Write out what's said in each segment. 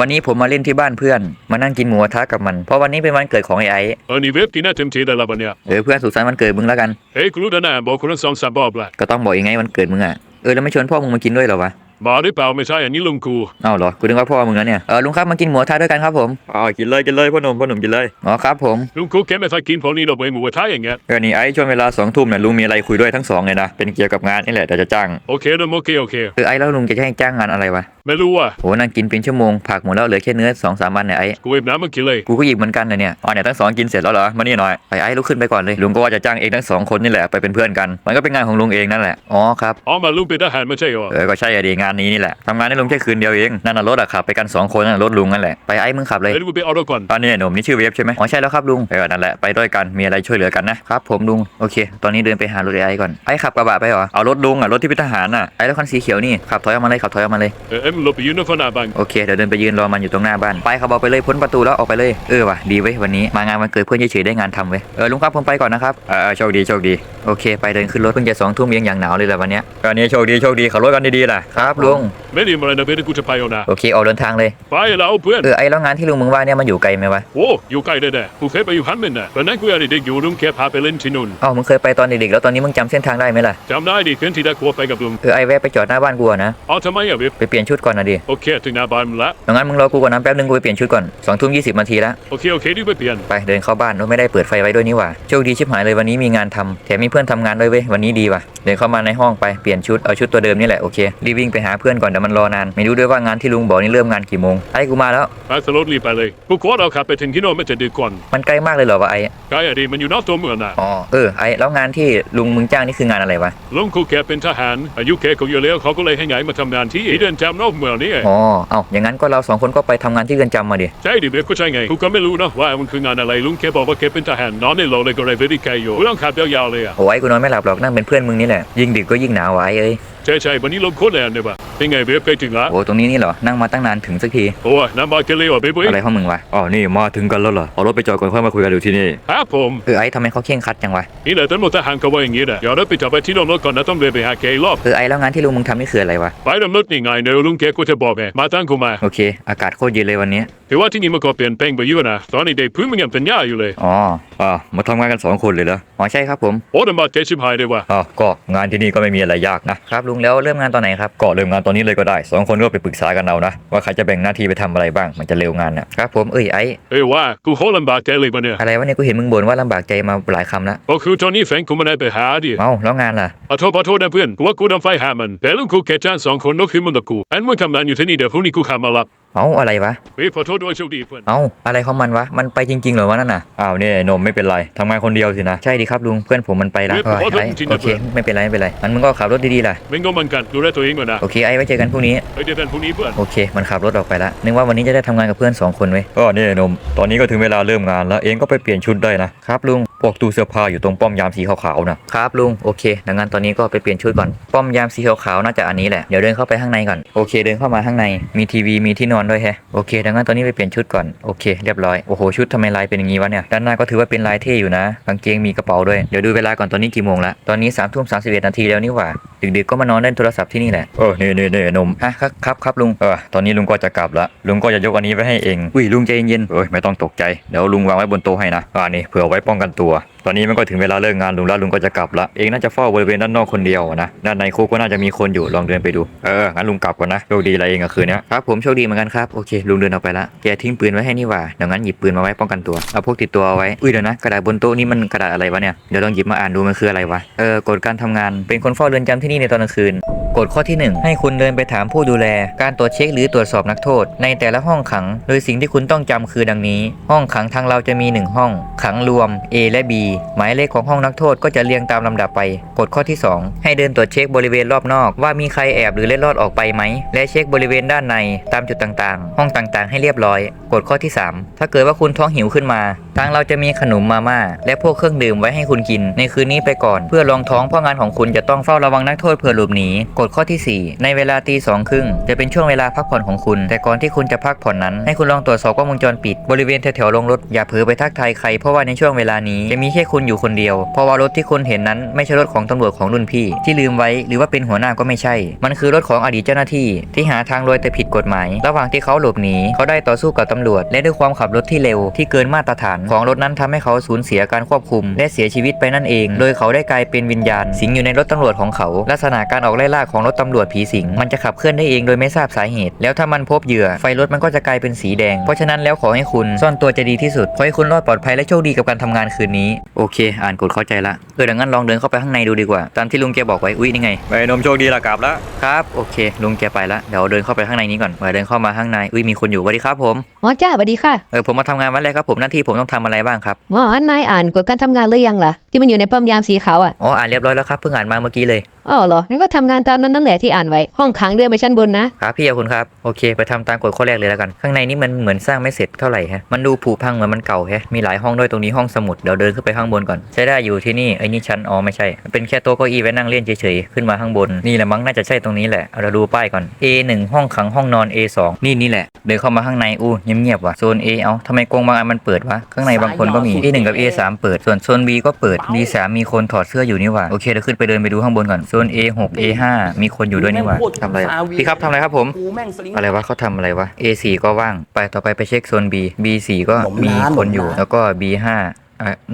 วันนี้ผมมาเล่นที่บ้านเพื่อน มานั่งกินหมูกระทะกับมัน เพราะวันนี้เป็นวันเกิดของไอ้ไอ้เออนี่เว็บที่น่าเต็มทีได้และบันเนี่ยเออเพื่อนสุขสันต์วันเกิดมึงแล้วกันเฮ้ยกูรู้แล้วนะบอกคนละสองสามรอบละก็ต้องบอกยังไงวันเกิดมึงอะ เออแล้วไม่ชวนพ่อมึงมากินด้วยเหรอวะ มาหรือเปล่าไม่ใช่อันนี้ลุงกูอ้าวเหรอกูนึกว่าพ่อมึงแล้วเนี่ยเออลุงครับมากินหมูกระทะด้วยกันครับผมอ๋อกินเลยกินเลยพ่อหนุ่มพ่อหนุ่มกินเลยอ๋อครับผมลุงกูแค่ไม่ค่อยกินพวกนี้เราเองหมูกระทะอย่างเงี้ยเออนี่ไอ้ช่วงเวลาสองทุ่มเนี่ยลุงมีอะไรคุยด้วยทั้งสองเลยนะเป็นเกี่ยวกับงานนี่แหละแต่จะจ้างโอเคนะโอเคโอเคคือไอ้แล้วลุงจะให้จ้างงานอะไรวะไม่รู้อะโหนั่งกินเป็นชั่วโมงผักหมดแล้วเหลือแค่เนื้อสองสามวันเนี่ยไอ้กูเว็บน้ำมากินเลยกูก็หยิบเหมือนกันเลยเนี่ยอ๋อเนี่ยทั้งสองกินเสร็จแล้วเหรอมานี่หน่อยไอ้ไอ้ลุกขึ้นไปก่อนเลยลุงก็ว่าจะจ้างเองทั้งสองคนนี่แหละไปเป็นเพื่อนกัน มันก็เป็นงานของลุงเองนั่นแหละอ๋อครับอ๋อมาลุงเป็นทหารไม่ใช่เหรอเออก็ใช่อะดีงานนี้นี่แหละทำงานให้ลุงแค่คืนเดียวเองนั่นน่ะรถอะขับไปกันสองคนนั่นนะรถลุงนั่นแหละไปไอ้มึงขับเลยเฮ้ยกูไปเอารถก่อน ตอนนี้หนุ่มนี่ชื่อเวฟใช่ไหมอ๋อใช่แล้วครับลุงเออนั่นแหละไปด้วยกันมีอะไรช่วยเหลือกันนะครับผมลุงโอเค ตอนนี้เดินไปหารถไอ้ก่อนไอ้ขับกระบะไปเหรอเอารถลุงอะรถที่เป็นทหารอะไอ้แล้วคันสีเขียวนี่ขับถอยออกมาเลยขับถอยออกมาเลยเออเอ็มหลบไปยืนในฝนาบังโอเคเดี๋ยวเดินไปยืนรอมันอยู่ตรงหน้าบ้านไปขับเอาไปเลยพ้นประตูแล้วออกไปเลยเออว่ะดีเว้ยวันนี้มางานวันเกิดเพื่อนเฉยๆได้งานทำเว้ยเออลุงครับผมไปก่อนนะครับเออโชคดีโชคดีโอเค ไปเดินขึ้นรถเพิ่งจะสองทุ่มยังอย่างหนาวเลยแหละวันเนี้ยก็นี้โชคดีโชคดีขับรถกันดีๆล่ะครับลุง ไม่ได้มาอะไรนะเพื่อนกูจะไปเอานะโอเคออกเดินทางเลย ไปแล้วเพื่อน เออไอ้แล้วงานที่ลุงมึงว่าเนี่ยมันอยู่ไกลไหมวะ โอ้อยู่ใกล้ได้แน่กูเคยไปอยู่ฮันเมนนะตอนนั้นกูยังเด็กๆอยู่ลุงแค่พาไปเล่นที่นู่นอ้าวมึงเคยไปตอนเด็กๆแล้วตอนนี้มึงจำเส้นทางได้ไหมล่ะจำได้ดิคืนที่ได้กูไปกับลุงเออไอ้แวะไปจอดหน้าบ้านกูอะนะเอาทำไมอะเว็บไปเปลี่ยนชุดก่อนนะดิโอเคถึงหน้าบ้านมึงละดังนั้นมึงรอกูก่อนนะแป๊บนึงกูไปเปลี่ยนชุดก่อนสองทุ่มยี่สิบนาทีแล้วโอเคโอเคดิไปเปลี่ยนไปเดินเข้าบ้านโอ้ไม่ได้เปิดไฟไว้ด้วยนี่หว่าโชคดีชิบหายเลยวันนี้มีงานทำแถมมีเพื่อนทำงานด้วยเว้ยวันนี้ดีว่ะเดินเข้ามาในห้องไปเปลี่ยนชุดเอาชุดตัวเดิมนี่แหละโอเครีบวิ่งไปหาเพื่อนก่อนเดี๋ยวมันรอนาน ไม่รู้ด้วยว่างานที่ลุงบอกนี่เริ่มงานกี่โมงไอ้กูมาแล้วไปสโลดรีบไปเลยกูขอเราขับไปถึงที่โน่นไม่จะดึกก่อนมันใกล้มากเลยเหรอวะไอ้ไกลอะดิมันอยู่นอกตัวเมืองน่ะอ๋อเออไอ้แล้วงานที่ลุงมึงจ้างนี่คืองานอะไรวะลุงกูแกเป็นทหารอายุแกก็เยอะแล้วเขาก็เลยให้ย้ายมาทำงานที่เดินจำนอกเมืองนี่ไงอ๋อเอ้าอย่างนั้นก็เราสองคนก็ไปทำงานที่เรือนจำมาดิใช่ดิเบก็ใช่ไงกูก็ไม่รู้นะว่ามันคืองานอะไรลุงแกบอกว่าแกเป็นทหารนอนในโรงเลยก็เลยไม่ได้แกอยู่กูต้องขับยาวๆเลยอะโอ้ไอ้กูนอนไม่หลับหรอกนั่งเป็นเพื่อนมึงนี่แหละยิ่งดึกก็ยิ่งหนาววะไอ้เอ้ย ใช่ใช่วันนี้ลมโคตรแรงเลยว่ะเป็นไงเบฟใกล้ถึงละโอ้ตรงนี้นี่เหรอ นั่งมาตั้งนานถึงสักที โอ้ยน้ำบาเกลียวะเบฟเว้ยอะไรของมึงวะ อ๋อ นี่มาถึงกันแล้วเหรอ เอารถไปจอดก่อนค่อยมาคุยกันอยู่ที่นี่ ครับผม เออไอ้ทำไมเขาเข่งครัดจังวะ นี่แหละตำรวจทหารเขาว่าอย่างนี้แหละเดี๋ยวเราไปจับไปที่โรงรถก่อนนะต้องเดินไปหาแกอีกรอบ เออไอ้แล้วงานที่ลุงมึงทำนี่คืออะไรวะ ไปดำรถนี่ไงเดี๋ยวลุงแกก็จะบอกไงมาตั้งกูมา โอเค อากาศโคตรเย็นเลยวันนี้ถือว่าที่นี่มันก็เปลี่ยนแปลงไปเยอะนะตอนนี้เด็กพื้นมันยังเป็นหญ้าอยู่เลยอ๋ออ่ามาทำงานกันสองคนเลยเหรออ๋อใช่ครับผมโอ้ดำบาเจชิบหายเลยว่ะอ๋อก็งานที่นี่ก็ไม่มีอะไรยากนะครับลุงแล้วเริ่มงานตอนไหนครับก็เริ่มงานตอนนี้เลยก็ได้สองคนก็ไปปรึกษากันเอานะว่าใครจะแบ่งหน้าที่ไปทำอะไรบ้างมันจะเร็วงานนะครับผมเอ้ยไอ้เอ้ยว่ากูโคตรลำบากใจเลยวันเนี่ยอะไรวะเนี่ยกูเห็นมึงบ่นว่าลำบากใจมาหลายคำแล้วก็คือตอนนี้แฟนกูไม่ได้ไปหาดิเอ้าแล้วงานล่ะขอโทษขอโทษนะเพื่อนกูว่ากูทำไฟหามันแต่ลุงกูแค่จ้างสองคนนกขึ้นมันตะกูอันมึงทำงานอยู่ที่นี่เดี๋ยวพรุ่งนี้กูขับมารับ เอ้าอะไรวะเฮ้ยขอโทษด้วยโชคดีเพื่อนเอ้าอะไรของมันวะ มันไปจริงๆเหรอวะนั่นน่ะ อ้าวเนี่ยนมไม่เป็นไรทำงานคนเดียวสินะ ใช่ดีครับลุง เพื่อนผมมันไปแล้วเฮ้ยขอโทษไอ้จริงๆโอนะเค เพื่อนไม่เป็นไรไม่เป็นไรงั้นมึงก็ขับรถดีๆล่ะ เป็นก็เหมือนกันดูแลตัวเองก่อนนะโอเคไอ้ไว้เจอกันพรุ่งนี้ เฮ้ยเดี๋ยวกันพรุ่งนี้เพื่อน โอเค มันขับรถออกไปละ นึกว่าวันนี้จะได้ทำงานกับเพื่อนสองคนเว้ยก็เนี่ยนม ตอนนี้ก็ถึงเวลาเริ่มงานแล้วเองก็ไปเปลี่ยนชุดได้นะครับลุงพ วกตู้เสื้อผ้าอยู่ตรงป้อมยามสีขาวๆนะครับลุงโอเคดังนั้นตอนนี้ก็ไปเปลี่ยนชุดก่อนป้อมยามสีขาวๆน่าจะอันนี้แหละเดี๋ยวเดินเข้าไปข้างในก่อนโอเค เดินเข้ามาข้างในมีทีวีมีที่นอนด้วยแฮะโอเคดังนั้นตอนนี้ไปเปลี่ยนชุดก่อนโอเคเรียบร้อยโอ้โหชุดทำไมลายเป็นอย่างงี้วะเนี่ยด้านหน้าก็ถือว่าเป็นลายเท่อยู่นะกางเกงมีกระเป๋าด้วยเดี๋ยวดูเวลาก่อนตอนนี้กี่โมงละตอนนี้3ามทุ่มสานาทีแล้วนี่หว่าดึกๆก็มานอนเล่นโทรศัพท์ที่นี่แหละเออนี่นี่นี่นมฮะครับครับครับลุงเออตอนนี้ลุงก็จะกลับละลุงก็จะยกอันนี้ไว้ให้เองอุ้ยลุงใจเย็นๆเอ้ยไม่ต้องตกใจเดี๋ยวลุงวางไว้บนโต๊ะให้นะอ่านี่เผื่อไว้ป้องกันตัว bawah ตอนนี้มันก็ถึงเวลาเลิกงานลุงแล้วลุงก็จะกลับละเองน่าจะเฝ้าบริเวณด้านนอกคนเดียวนะด้านในคุกก็น่าจะมีคนอยู่ลองเดินไปดูเอองั้นลุงกลับก่อนนะโชคดีอะไรเองอะคืนนี้ครับผมโชคดีเหมือนกันครับโอเคลุงเดินออกไปละแกทิ้งปืนไว้ให้นี่หว่าเดี๋ยวงั้นหยิบปืนมาไว้ป้องกันตัวเอาพกติดตัวเอาไว้อุ้ยเดี๋ยวนะกระดาษบนโต๊ะนี่มันกระดาษอะไรวะเนี่ยเดี๋ยวลองหยิบมาอ่านดูมันคืออะไรวะเออกฎการทำงานเป็นคนเฝ้าเรือนจำที่นี่ในตอนกลางคืนกฎข้อที่ 1 ให้คุณเดินไปถามผู้ดูแล การตรวจเช็คหรือตรวจสอบนักโทษ ในแต่ละห้องขัง โดยสิ่งที่คุณต้องจำคือดังนี้ ห้องขังทางเราจะมี 1 ห้อง ขังรวม A และ B หมายเลขของห้องนักโทษก็จะเรียงตามลำดับไป กฎข้อที่ 2 ให้เดินตรวจเช็คบริเวณรอบนอก ว่ามีใครแอบหรือเล็ดลอดออกไปไหม และเช็คบริเวณด้านในตามจุดต่างๆ ห้องต่างๆ ให้เรียบร้อย กฎข้อที่ 3 ถ้าเกิดว่าคุณท้องหิวขึ้นมา ทางเราจะมีขนมมาม่าและพวกเครื่องดื่มไว้ให้คุณกิน ในคืนนี้ไปก่อน เพื่อรองท้องเพราะงานของคุณจะต้องเฝ้าระวังนักโทษเผื่อหลบหนีกฎข้อที่ 4 ในเวลาตีสองครึ่งจะเป็นช่วงเวลาพักผ่อนของคุณ แต่ก่อนที่คุณจะพักผ่อนนั้น ให้คุณลองตรวจสอบกล้องวงจรปิด บริเวณแถวๆโรงรถอย่าเผลอไปทักทายใครเพราะว่าในช่วงเวลานี้จะมีแค่คุณอยู่คนเดียว เพราะว่ารถที่คุณเห็นนั้นไม่ใช่รถของตำรวจของรุ่นพี่ ที่ลืมไว้หรือว่าเป็นหัวหน้าก็ไม่ใช่ มันคือรถของอดีตเจ้าหน้าที่ ที่หาทางรวยแต่ผิดกฎหมาย ระหว่างที่เขาหลบหนีเขาได้ต่อสู้กับตำรวจ และด้วยความขับรถที่เร็วที่เกินมาตรฐานของรถนั้นทำให้เขาสูญเสียการควบคุม และเสียชีวิตไปนั่นเอง โดยเขาได้กลายเป็นวิญญาณ สิงอยู่ในรถตำรวจของเขา ลักษณะการออกไล่ล่าของรถตำรวจผีสิง มันจะขับเคลื่อนได้เองโดยไม่ทราบสาเหตุ แล้วถ้ามันพบเหยื่อ ไฟรถมันก็จะกลายเป็นสีแดง เพราะฉะนั้นแล้วขอให้คุณซ่อนตัวจะดีที่สุด ขอให้คุณรอดปลอดภัยและโชคดีกับการทำงานคืนนี้ โอเค อ่านกฎเข้าใจละเออดังนั้นลองเดินเข้าไปข้างในดูดีกว่า ตามที่ลุงแกบอกไว้ อุ้ยนี่ไง ไปนมโชคดีละกลับละครับ โอเค ลุงแกไปละ เดี๋ยวเดินเข้าไปข้างในนี้ก่อนไปเดินเข้ามาข้างใน อุ้ยมีคนอยู่สวัสดีครับผมหมอจ้าสวัสดีค่ะ เออผมมาทำงานวันแรกครับผมหน้าที่ผมต้องทำอะไรบ้างครับหมอนายอ่านกฎการทำงานหรือยังล่ะ ที่มันอยู่ในป้อมยามสีขาวอะ อ๋อ อ่านเรียบร้อยแล้วครับ เพิ่งอ่านมาเมื่อกี้เลย อ๋อเหรองั้นก็ทำงานตามนั้นนั่นแหละที่อ่านไว้ ห้องขังเดินไปชั้นบนนะ ครับพี่ขอบคุณครับโอเค ไปทำตามกฎข้อแรกเลยแล้วกัน ข้างในนี่มันเหมือนสร้างไม่เสร็จเท่าไหร่ฮะมันดูผุพังเหมือนมันเก่าแฮะมีหลายห้องด้วยตรงนี้ห้องสมุดเดี๋ยวเดินขึ้นไปข้างบนก่อนใช้ได้อยู่ที่นี่ไอ้นี่ชั้นอ๋อไม่ใช่ เป็นแค่โต๊ะเก้าอี้ไว้นั่งเล่นเฉยๆขึ้นมาข้างบนนี่แหละมั้งน่าจะใช่ตรงนี้แหละเอาเราดูป้ายก่อน A1 ห้องขังห้องนอน A2 นี่นี่แหละ เดินเข้ามาข้างในอู้เงียบๆว่ะโซน A เอ้าทำไมกรงบางอันมันเปิดวะข้างในบางคนก็มี A1 กับ A3 เปิดส่วนโซน B ก็เปิด B3 มีคนถอดเสื้ออยู่นี่หว่าโอเคเดี๋ยวขึ้นไปเดินไปดูข้างบนก่อนโซน A6 A5 มีคนอยู่ด้วยนี่หว่า ทำอะไรอะพี่ครับทำอะไรครับผม กูแม่งสลิง อะไรวะเขาทำอะไรวะ A4 ก็ว่าง ไปต่อไปไปเช็คโซน B B4 ก็ผมมีร้านคนอยู่ ผมร้านแล้วก็ B5 อะ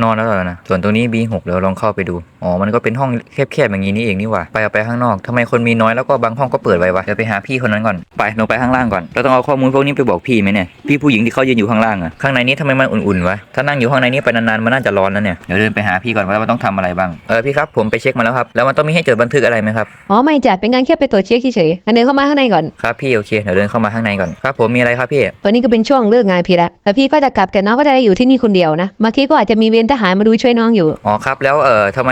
นอนแล้วเหรอนะ ส่วนตรงนี้ B6 เดี๋ยวลองเข้าไปดู อ๋อ มันก็เป็นห้องแคบๆอย่างนี้นี่เองนี่หว่า ไปเอาไปข้างนอกทำไมคนมีน้อยแล้วก็บางห้องก็เปิดไว้วะ เดี๋ยวไปหาพี่คนนั้นก่อน ไปลงไปข้างล่างก่อน เราต้องเอาข้อมูลพวกนี้ไปบอกพี่ไหมเนี่ย พี่ผู้หญิงที่เขายืนอยู่ข้างล่างอะข้างในนี้ทำไมมันอุ่นๆวะ ถ้านั่งอยู่ข้างในนี้ไปนานๆมันน่าจะร้อนแล้วเนี่ย เดี๋ยวเดินไปหาพี่ก่อนว่ามันต้องทำอะไรบ้าง เออพี่ครับผมไปเช็คมาแล้วครับ แล้วมันต้องมีให้จดบันทึกอะไรไหมครับ อ๋อไม่จ้ะเป็นการแค่ไปตรวจเช็คเฉยๆงั้นเดินเข้ามาข้างในก่อน ครับพี่โอเค เดี๋ยวเดินเข้ามาข้างในก่อน ครับผมมีอะไรครับพี่ตอนนี้ก็เป็นช่วงเลิกงานพี่แล้วแล้วพี่ก็จะกลับแต่น้องก็จะได้อยู่ที่นี่คนเดียวนะบางทีก็อาจจะมีเวรทหารมาดูช่วยน้องอยู่ อ๋อครับ แล้วเอ่อทำไม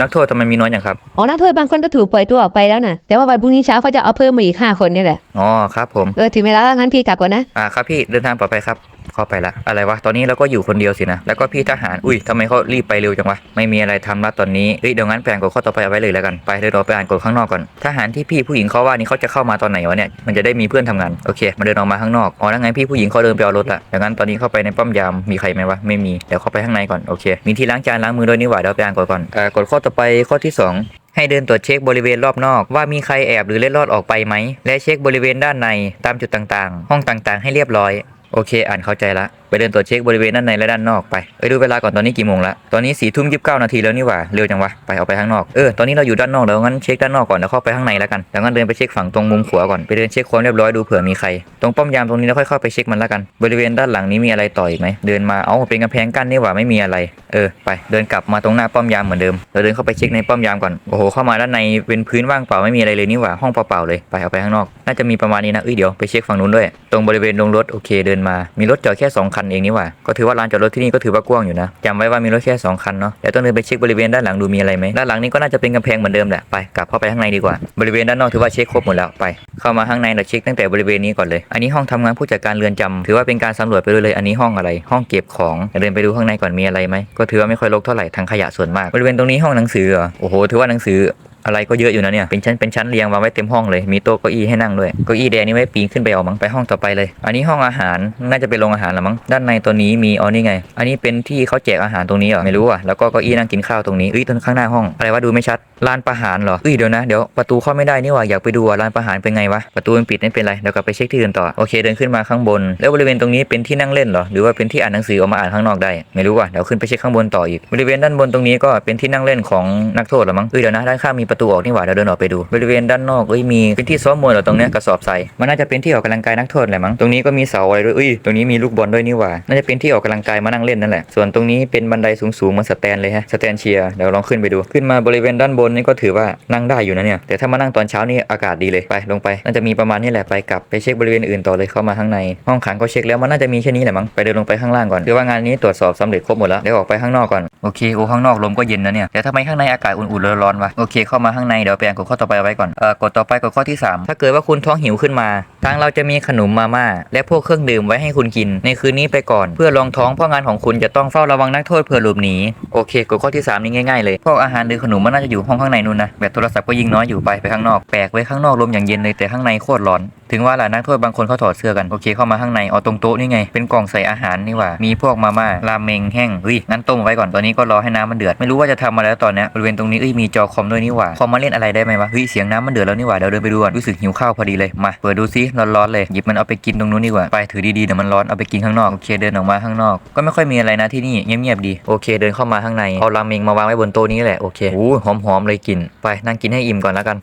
นักโทษทำไมมีน้อยอย่างครับ อ๋อนักโทษบางคนก็ถูกปล่อยตัวออกไปแล้วนะแต่ว่าวันพรุ่งนี้เช้าเขาจะเอาเพิ่มมาอีกห้าคนนี่แหละ อ๋อครับผม เออถึงเวลาแล้วงั้นพี่กลับก่อนนะ อ่าครับพี่เดินทางปลอดภัยครับเข้าไปละอะไรวะ ตอนนี้เราก็อยู่คนเดียวสินะ แล้วก็พี่ทหาร อุ้ยทำไมเขารีบไปเร็วจังวะ ไม่มีอะไรทำละตอนนี้ เฮ้ยเดี๋ยวงั้นแปลงกฎข้อต่อไปเอาไว้เลยแล้วกัน ไปเดี๋ยวเราไปอ่านกฎข้างนอกก่อน ทหารที่พี่ผู้หญิงเขาว่านี่เขาจะเข้ามาตอนไหนวะเนี่ย มันจะได้มีเพื่อนทำงาน โอเค มาเดินออกมาข้างนอก อ๋อแล้วไงพี่ผู้หญิงเขาเดินไปเอารถละดังนั้นตอนนี้เข้าไปในป้อมยาม มีใครไหมวะ ไม่มี เดี๋ยวเข้าไปข้างในก่อนโอเค มีที่ล้างจานล้างมือด้วยนี่หว่าเดี๋ยวไปอ่านกฎก่อนเอ่อกดข้อต่อไปข้อที่สองให้เดินตรวจเช็คบริเวณรอบนอก ว่ามีใครแอบหรือเล็ดลอดออกไปไหม และเช็คบริเวณด้านในตามจุดต่างๆ ห้องต่างๆ ให้เรียบร้อย โอเค อ่านเข้าใจละ ไปเดินตรวจเช็คบริเวณด้านในและด้านนอกไป เอ้ยดูเวลาก่อนตอนนี้กี่โมงละตอนนี้สี่ทุ่มยี่สิบเก้านาทีแล้วนี่หว่า เร็วจังวะ ไปเอาไปข้างนอก เออ ตอนนี้เราอยู่ด้านนอกแล้วงั้นเช็คด้านนอกก่อนแล้วเข้าไปข้างในแล้วกัน แล้วงั้นเดินไปเช็คฝั่งตรงมุมขวาก่อน ไปเดินเช็คความเรียบร้อยดูเผื่อมีใคร ตรงป้อมยามตรงนี้แล้วค่อยเข้าไปเช็คมันแล้วกัน บริเวณด้านหลังนี้มีอะไรต่ออีกไหม เดินมา เอ้าเป็นกำแพงกั้นนี่หว่าไม่มีอะไร เออ ไป เดินกลับมาตรงหน้าป้อมยามเหมือนเดิม เราเดินเข้าไปเช็คในป้อมยามก่อน โอ้โห เข้ามาด้านในเป็นพื้นว่างเปล่าไม่มีอะไรเลยนี่หว่าห้องเปล่าๆเลย ไปเอาไปข้างนอก น่าจะมีประมาณนี้นะเอ้ยเดี๋ยวไปเช็คฝั่งนู้นด้วย ตรงบริเวณโรงรถโอเคเดินมา มีรถจอดแค่สองคันเองนี่หว่า ก็ถือว่าลานจอดรถที่นี่ก็ถือว่ากว้างอยู่นะจำไว้ว่ามีรถแค่สองคันเนาะเดี๋ยวต้องเดินไปเช็คบริเวณด้านหลังดูมีอะไรไหมด้านหลังนี้ก็น่าจะเป็นกำแพงเหมือนเดิมแหละไปกลับเข้าไปข้างในดีกว่า บริเวณด้านนอกถือว่าเช็คครบหมดแล้วไป เข้ามาข้างในเราเช็คตั้งแต่บริเวณนี้ก่อนเลย อันนี้ห้องทำงานผู้จัดการเรือนจำถือว่าเป็นการสำรวจไปด้วยเลยอันนี้ห้องอะไร ห้องเก็บของเดี๋ยวเดินไปดูข้างในก่อนมีอะไรไหมก็ถือว่าไม่ค่อยรกเท่าไหร่ทางขยะส่วนมากบริเวณตรงนี้ห้องหนังสือเหรอโอ้โหถือว่าหนังสือ อะไรก็เยอะอยู่นะเนี่ย เป็นชั้น เป็นชั้นเรียงวางไว้เต็มห้องเลย มีโต๊ะเก้าอี้ให้นั่งด้วย เก้าอี้แดงนี่ไว้ปีนขึ้นไปเอามั้ง ไปห้องต่อไปเลย อันนี้ห้องอาหาร น่าจะเป็นโรงอาหารละมั้ง ด้านในตัวนี้มี อ๋อนี่ไง อันนี้เป็นที่เขาแจกอาหารตรงนี้เหรอ ไม่รู้อะ แล้วก็เก้าอี้นั่งกินข้าวตรงนี้เอ้ยตรงข้างหน้าห้อง อะไรวะดูไม่ชัด ลานประหารเหรอเอ้ยเดี๋ยวนะ เดี๋ยวประตูเข้าไม่ได้นี่ว่าอยากไปดูอะลานประหารเป็นไงวะ ประตูมันปิดไม่เป็นไร เดี๋ยวกลับไปเช็คที่อื่นต่อ โอเคเดินขึ้นมาข้างบน แล้วบริเวณตรงนี้เป็นที่นั่งเล่นเหรอ หรือว่าเป็นที่อ่านหนังสือออกมาอ่านข้างนอกได้ ไม่รู้ว่ะ เดี๋ยวขึ้นไปเช็คข้างบนต่ออีก บริเวณด้านบนตรงนี้ก็เป็นที่นั่งเล่นของนักโทษหรอมั้งเอ้ยเดี๋ยวนะด้านข้างมีประตูออกนี่ว่าเดี๋ยวเดินออกไปดู บริเวณด้านนอกเอ้ยมีเป็นที่ซ้อมมวยเหรอตรงเนี้ยกระสอบทรายมันน่าจะเป็นที่ออกกำลังกายนักโทษแหละมั้ง ตรงนี้ก็มีเสาอะไรด้วยเอ้ยตรงนี้มีลูกบอลด้วยนี่ว่าน่าจะเป็นที่ออกกำลังกายมานั่งเล่นนั่นแหละส่วนตรงนี้เป็นบันไดสูงๆเหมันสแตนเลยฮะสแตนเชียร์เดี๋ยวลองขึ้นไปดูขึ้นมาบริเวณด้านบนนนี่ก็ถือว่านั่งได้อยู่นะเนี่ย แต่ถ้ามานั่งตอนเช้านี่อากาศดีเลยไปลงไป น่าจะมีประมาณนี้แหละไปกลับไปเช็คบริเวณอื่นต่อเลยเข้ามาข้างในห้องขังก็เช็คแล้วมันน่าจะมีแค่นี้แหละมั้งไปเดินลงไปข้างล่างก่อนคือว่างานนี้ตรวจสอบสำเร็จครบหมดแล้วเดี๋ยวออกไปข้างนอกก่อนโอเคโอ้ข้างนอกลมก็เย็นนะเนี่ยแต่ทำไมข้างในอากาศอุ่นๆร้อนๆวะโอเคเข้ามาข้างในเดี๋ยวไปอ่านกฎข้อต่อไปเอาไว้ก่อนเอ่อกฎต่อไปกฎข้อที่ 3 ถ้าเกิดว่าคุณท้องหิวขึ้นมา ทางเราจะมีขนมมาม่าและพวกเครื่องดื่มไว้ให้คุณกิน ในคืนนี้ไปก่อน เพื่อรองท้องเพราะงานของคุณจะต้องเฝ้าระวังนักโทษเผื่อหลบหนีโอเคกฎข้อที่ 3 นี่ง่ายๆเลยพวกอาหารหรือขนมมันน่าจะอยู่ห้องข้างในนู่นนะแบตโทรศัพท์ก็ยิงน้อยอยู่ไปไปข้างนอกแปลกไว้ข้างนอกลมอย่างเย็นเลยแต่ข้างในโคตรร้อน ถึงว่าล่ะนักโทษบางคนเขาถอดเสื้อกันโอเคเข้ามาข้างในเอาตรงโต๊ะนี่ไงเป็นกล่องใส่อาหารนี่หว่ามีพวกมาม่าราเมงแห้งเฮ้ยงั้นต้มไว้ก่อนตอนนี้ก็รอให้น้ำมันเดือดไม่รู้ว่าจะทำมาแล้วตอนนี้บริเวณตรงนี้เอ้ยมีจอคอมด้วยนี่หว่าคอมมาเล่นอะไรได้ไหมวะเฮ้ยเสียงน้ำมันเดือดแล้วนี่หว่าเดี๋ยวเดินไปดูก่อนรู้สึกหิวข้าวพอดีเลยมาเปิดดูซิร้อนๆเลยหยิบมันเอาไปกินตรงนู้นดีกว่าไปถือดีๆเดี๋ยวมันร้อนเอาไปกินข้างนอกโอเคเดินออกมาข้างนอก ก็ไม่ค่อยมีอะไรนะที่นี่เงียบๆดีโอเค เดินเข้ามาข้างในเอาราเมงมาวางไว้บนโต๊ะนี้แหละโอเคโอ้หอมๆเลยกินไปนั่งกินให้อิ่มก่อนแล้วกัน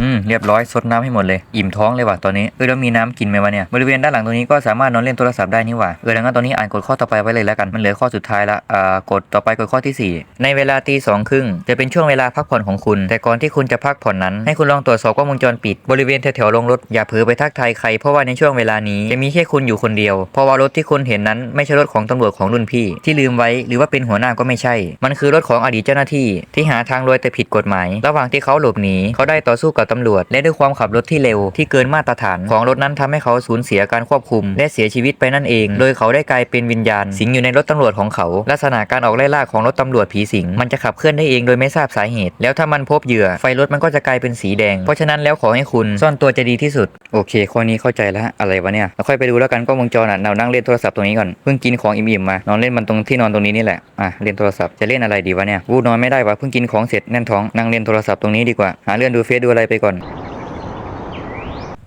อืมเรียบร้อยซดน้ำให้หมดเลย อิ่มท้องเลยว่ะตอนนี้เออแล้วมีน้ำกินไหมวะเนี่ยบริเวณด้านหลังตรงนี้ก็สามารถนอนเล่นโทรศัพท์ได้นี่ว่าเออดังนั้นตอนนี้อ่านกฎข้อต่อไปไว้เลยแล้วกันมันเหลือข้อสุดท้ายละอ่ากฎต่อไปกฎข้อที่ 4 ในเวลาตีสองครึ่งจะเป็นช่วงเวลาพักผ่อนของคุณ แต่ก่อนที่คุณจะพักผ่อนนั้น ให้คุณลองตรวจสอบกล้องวงจรปิดบริเวณแถวๆลงรถอย่าเผลอไปทักทายใครเพราะว่าในช่วงเวลานี้จะมีแค่คุณอยู่คนเดียว เพราะว่ารถที่คุณเห็นนั้นไม่ใช่รถของตำรวจของรุ่นพี่ ที่ลืมไว้หรือว่าเป็นหัวหน้าก็ไม่ใช่ มันคือรถของอดีตเจ้าหน้าที่ ที่หาทางรวยแต่ผิดกฎหมาย ระหว่างที่เขาหลบหนีเขาได้ต่อสู้กับตำรวจ และด้วยความขับรถที่เร็วที่เกินมาตรฐานของรถนั้นทำให้เขาสูญเสียการควบคุม และเสียชีวิตไปนั่นเอง โดยเขาได้กลายเป็นวิญญาณ สิงอยู่ในรถตำรวจของเขา ลักษณะการออกไล่ล่าของรถตำรวจผีสิง มันจะขับเคลื่อนได้เองโดยไม่ทราบสาเหตุ แล้วถ้ามันพบเหยื่อ ไฟรถมันก็จะกลายเป็นสีแดง เพราะฉะนั้นแล้วขอให้คุณซ่อนตัวจะดีที่สุด โอเค ข้อนี้เข้าใจแล้วอะไรวะเนี่ยเราค่อยไปดูแล้วกันกล้องวงจรอะเรานั่งเล่นโทรศัพท์ตรงนี้ก่อนเพิ่งกินของอิ่มๆมานอนเล่นมันตรงที่นอนตรงนี้นี่แหละอะเล่นโทรศัพท์จะเล่นอะไรดีวะเนี่ยวูนอนไม่ได้วะเพิ่งกินของเสร็จแน่นท้องนั่งเล่นโทรศัพท์ตรงนี้ดีกว่าหาเรื่องดูเฟซดูอะไรไปก่อน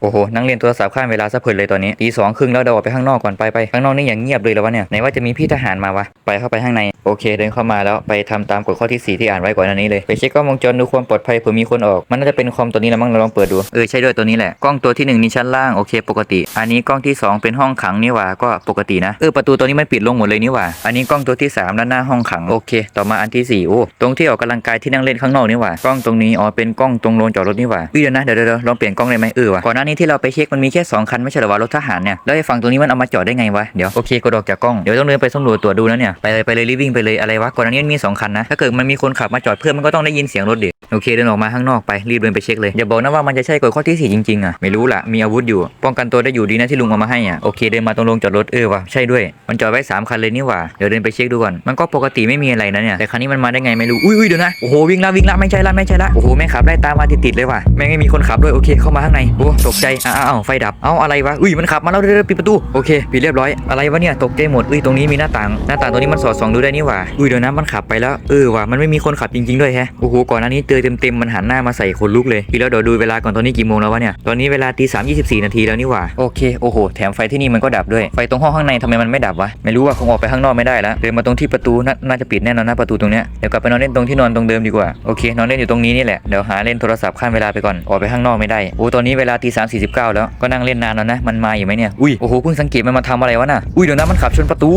โอ้โหนั่งเรียนโทรศัพท์ข้ามเวลาซะเพลินเลยตอนนี้ตีสองครึ่งแล้วเดี๋ยวออกไปข้างนอกก่อนไปไปข้างนอกนี่อย่างเงียบเลยแล้ววะเนี่ยไหนว่าจะมีพี่ทหารมาวะไปเข้าไปข้างในโอเค เดินเข้ามาแล้วไปทำตามกฎข้อที่ 4 ที่อ่านไว้ก่อนหน้านี้เลยไปเช็คกล้องวงจรดูความปลอดภัยเผื่อมีคนออก มันน่าจะเป็นคอมตัวนี้แหละมั้งเราลองเปิดดูเออใช่ด้วยตัวนี้แหละกล้องตัวที่หนึ่งนี่ชั้นล่างโอเคปกติ อันนี้กล้องที่สองเป็นห้องขังนี่หว่าก็ปกตินะเออประตูตัวนี้มันปิดลงหมดเลยนี่หว่า อันนี้กล้องตัวที่สามด้านหน้าห้องขังโอเค ต่อมาอันที่สี่โอ้ตรงที่ออกกำลังกายที่นั่งเล่นข้างนอกนี่หว่ากล้องตรงนี้อ๋อเป็นกล้องตรงโรงจอดรถนี่หว่าเอ้ยเดี๋ยวนะเดี๋ยวเดี๋ยวลองเปลี่ยนกล้องได้ไหมเออว่ะก่อนหน้านี้ที่เราไปเช็คมันมีแค่สองคันไม่ใช่หรอวะรถทหารเนี่ยแล้วไอ้ฝั่งตรงนี้มันเอามาจอดได้ไงวะเดี๋ยวโอเคกดออกจากกล้องเดี๋ยวต้องเดินไปสำรวจตรวจดูนะเนี่ยไปเลยไปเลยรีบวิ่งไปเลยอะไรวะก่อนหน้านี้มีสองคันนะถ้าเกิดมันมีคนขับมาจอดเพื่อมันก็ต้องได้ยินเสียงรถดิ โอเคเดินออกมาข้างนอกไปรีบเดินไปเช็คเลยอย่าบอกนะว่ามันจะใช่กฎข้อที่สี่จริงๆอะไม่รู้ละมีอาวุธอยู่ ป้องกันตัวได้อยู่ดีนะที่ลุงเอามาให้อะโอเคเดินมาตรงโรงจอดรถเออว่ะใช่ด้วยมันจอดไว้สามคันเลยนี่ว่าเดี๋ยวเดินไปเช็คดูก่อนมันก็ปกติไม่มีอะไรนะเนี่ยแต่คันนี้มันมาได้ไงไม่รู้อุ้ยเดี๋ยวนะโอ้โหวิ่งละวิ่งละไม่ใช่ละไม่ใช่ละโอ้โหแม่ขับไล่ตามมาติดๆเลยว่ะแม่งไม่มีคนขับด้วยโอเคเข้ามาข้างในโอ้ตกใจอ้าวไฟดับเอ้าอะไรวะอุ้ยมันขับมาแล้วเร็วๆปิดประตูโอเคปิดเรียบร้อยอะไรวะเนี่ยตกใจหมดอุ้ยตรงนี้มีหน้าต่างหน้าต่างตรงนี้มันสอดส่องดูได้นี่ว่าอุ้ยเดี๋ยวนะมันขับไปแล้วเออว่ะมันไม่มีคนขับจริงๆด้วยแฮะโอ้โหก่อนหน้านี้เจอเต็มๆมันหันหน้ามาใส่คนลุกเลยพี่แล้วเดี๋ยวดูเวลาก่อนตอนนี้กี่โมงแล้ววะเนี่ยตอนนี้เวลาตีสามยี่สิบสี่นาทีแล้วนี่หว่าโอเคโอ้โหแถมไฟที่นี่มันก็ดับด้วยไฟตรงห้องข้างในทำไมมันไม่ดับวะไม่รู้ว่าคงออกไปข้างนอกไม่ได้แล้วเดินมาตรงที่ประตูน่าจะปิดแน่นอนนะประตูตรงเนี้ยเดี๋ยวกลับไปนอนเล่นตรงที่นอนตรงเดิมดีกว่าโอเคนอนเล่นอยู่ตรงนี้นี่แหละเดี๋ยวหาเล่นโทรศัพท์ข้ามเวลาไปก่อนออกไปข้างนอกไม่ได้โอ้ตอนนี้เวลาตีสามสี่สิบเก้าแล้วก็นั่งเล่นนานแล้วนะมันมาอยู่ไหมเนี่ยอุ้ยโอ้โหเพิ่งสังเกตมันมาทำอะไรวะน่ะอุ้ยเดี๋ยวนะมันขับชนประตู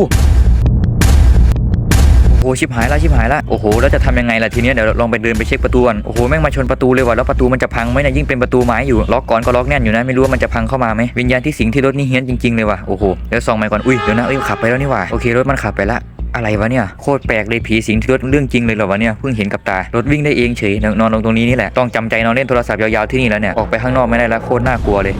ชิบหายละชิบหายละโอ้โหแล้วจะทำยังไงล่ะทีเนี้ยเดี๋ยวลองไปเดินไปเช็คประตูก่อนโอ้โหแม่งมาชนประตูเลยว่ะแล้วประตูมันจะพังไหมนะยิ่งเป็นประตูไม้อยู่ล็อกก่อนก็ล็อกแน่นอยู่นะไม่รู้ว่ามันจะพังเข้ามาไหมวิญญาณที่สิงที่รถนี่เฮี้ยนจริงๆเลยว่ะโอ้โหเดี๋ยวส่องไปก่อนอุ้ยเดี๋ยวนะเอ้ยขับไปแล้วนี่ว่ะโอเครถมันขับไปละอะไรวะเนี่ยโคตรแปลกเลยผีสิงที่รถเรื่องจริงเลยเหรอวะเนี่ยเพิ่งเห็นกับตารถวิ่งได้เองเฉยนอนลงตรงนี้นี่แหละต้องจำใจนอนเล่นโทรศัพท์ยาวๆที่นี่แล้วเนี่ยออกไปข้างนอกไม่ได้แล้วโคตรน่ากลัวเลย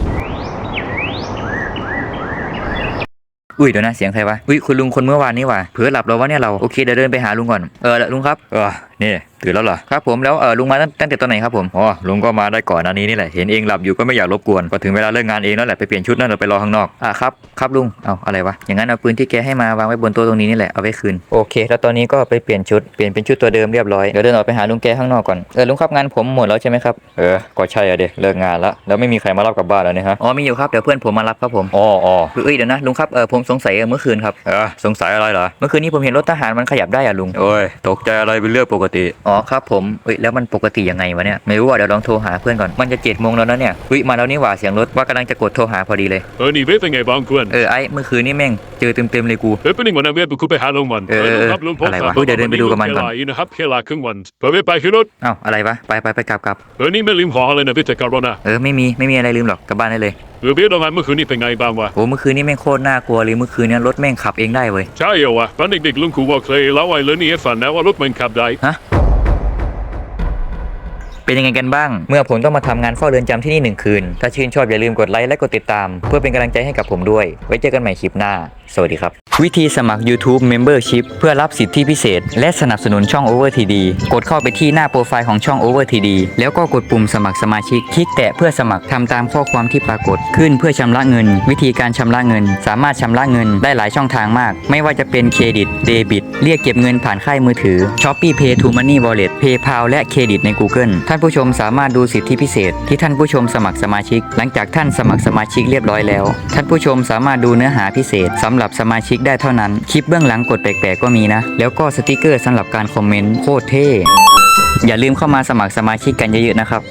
อุ้ยเดี๋ยวนะเสียงใครวะอุ้ยคุณลุงคนเมื่อวานนี่ว่ะเผลอหลับแล้ววะเนี่ยเราโอเคเดี๋ยวเดินไปหาลุงก่อนเออลุงครับเออนี่ตื่นแล้วเหรอครับผมแล้วเออลุงมาตั้งตั้งแต่ตอนไหนครับผมอ๋อลุงก็มาได้ก่อนอันนี้นี่แหละเห็นเองหลับอยู่ก็ไม่อยากรบกวนก็ถึงเวลาเลิกงานเองแล้วแหละไปเปลี่ยนชุดนั่นเราไปรอข้างนอกอะครับครับลุงเอาอะไรวะอย่างนั้นเอาปืนที่แกให้มาวางไว้บนโต๊ะตรงนี้นี่แหละเอาไว้คืนโอเค แล้วตอนนี้ก็ไปเปลี่ยนชุดเปลี่ยนเป็นชุดตัวเดิมเรียบร้อยเดี๋ยวเดินออกไปหาลุงแกข้างนอกก่อนเออลุงครับงานผมหมดแล้วใช่ไหมครับเออก็ใช่อะเด็เลิกงานแล้วแล้วไม่มีใครมารับกลับบ้านแล้วเนี่ยฮะอ๋อมีอยู่ครับเดี๋ยวเพื่อนผมมารับครับผมอ๋ออ๋อเอ้ยเดี๋ยวนะลุงครับเออผมสงสัยเมื่อคืนครับเออสงสัยอะไรเหรอเมื่อคืนนี้ผมเห็นรถทหารมันขยับได้อะลุงโอ้ยตกใจอะไรเป็นเรื่องปกกติ อ๋อครับผมเอ้ยแล้วมันปกติยังไงวะเนี่ย ไม่รู้อะเดี๋ยวลองโทรหาเพื่อนก่อน มันจะเจ็ดโมงแล้วนะเนี่ยเฮ้ยมาแล้วนี่หว่าเสียงรถว่ากำลังจะกดโทรหาพอดีเลย เออนี่เวทเป็นไงบ้างคุณเออไอ้เมื่อคืนนี่แม่งเจอเต็มๆเลยกูเออเป็นยังไงวันนั้นเวทบุกไปหาลุงมันเออเออครับลุงผมอะไรวะเฮ้ยเดี๋ยวเดินไปดูกับมันก่อน เวลาอยู่นะครับเวลาครึ่งวันพอเวทไปขึ้นรถอ้าวอะไรวะไปไปไปกลับกลับเออนี่ไม่ลืมของเลยนะเวทจากการนะ เออไม่มีไม่มีอะไรลืมหรอกกลับบ้านได้เลย คือเวททำงานเมื่อคืนนี้เป็นไงบ้างวะ โอ้เมื่อคืนนี้แม่งโคตรน่ากลัวเลยเมื่อคืนนี้รถแม่งขับเองได้เว้ย ใช่เหรอวะตอนเด็กๆลุงครูบอกเคยเล่าไว้เลยนี่ให้ฟังนะว่ารถมันขับได้ ฮะ เป็นยังไงกันบ้าง เมื่อผมต้องมาทำงานเฝ้าเรือนจำที่นี่หนึ่งคืน ถ้าชื่นชอบอย่าลืมกดไลค์และกดติดตาม เพื่อเป็นกำลังใจให้กับผมด้วย ไว้เจอกันใหม่คลิปหน้าสวัสดีครับ วิธีสมัคร YouTube Membership เพื่อรับสิทธิพิเศษ และสนับสนุนช่อง Over TD กดเข้าไปที่หน้าโปรไฟล์ของช่อง Over TD แล้วก็กดปุ่มสมัครสมาชิก คลิกแตะเพื่อสมัครทำตามข้อความที่ปรากฏขึ้นเพื่อชำระเงิน วิธีการชำระเงิน สามารถชำระเงินได้หลายช่องทางมาก ไม่ว่าจะเป็นเครดิตเดบิตเรียกเก็บเงินผ่านค่ายมือถือ Shopee Pay to Money Wallet PayPal และเครดิตใน Google ท่านผู้ชมสามารถดูสิทธิพิเศษ ที่ท่านผู้ชมสมัครสมาชิก หลังจากท่านสมัครสมาชิกเรียบร้อยแล้ว ท่านผู้ชมสามารถดูเนื้อหาพิเศษสำหรับสมาชิกได้เท่านั้น คลิปเบื้องหลังกดแปลกๆก็มีนะ แล้วก็สติกเกอร์สำหรับการคอมเมนต์โคตรเท่ อย่าลืมเข้ามาสมัครสมาชิกกันเยอะๆนะครับ